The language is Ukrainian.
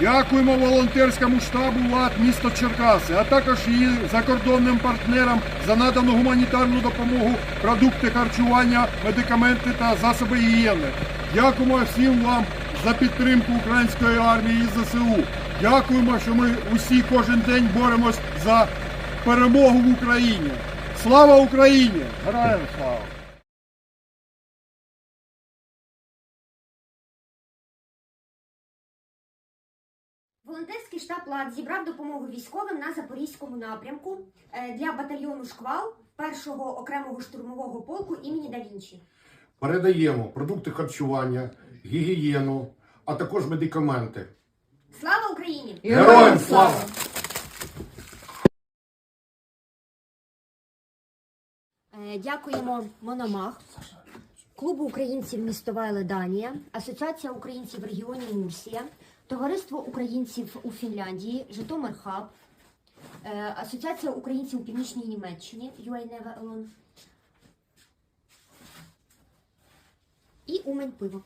Дякуємо волонтерському штабу ВАД місто Черкаси, а також її закордонним партнерам за надану гуманітарну допомогу, продукти харчування, медикаменти та засоби гігієни. Дякуємо всім вам за підтримку української армії і ЗСУ. Дякуємо, що ми усі кожен день боремось за перемогу в Україні. Слава Україні! Героям слава! Волонтерський штаб ЛАД зібрав допомогу військовим на Запорізькому напрямку е, для батальйону шквал першого окремого штурмового полку імені Да Вінчі. Передаємо продукти харчування, гігієну, а також медикаменти. Слава Україні! Героям слава! Е, Дякуємо Мономах, клубу українців місто Вайле Данія, Асоціація українців в регіоні Мурсія, Товариство українців у Фінляндії, Житомир Хаб, е, Асоціація українців у Північній Німеччині Alone і Умень Пиво.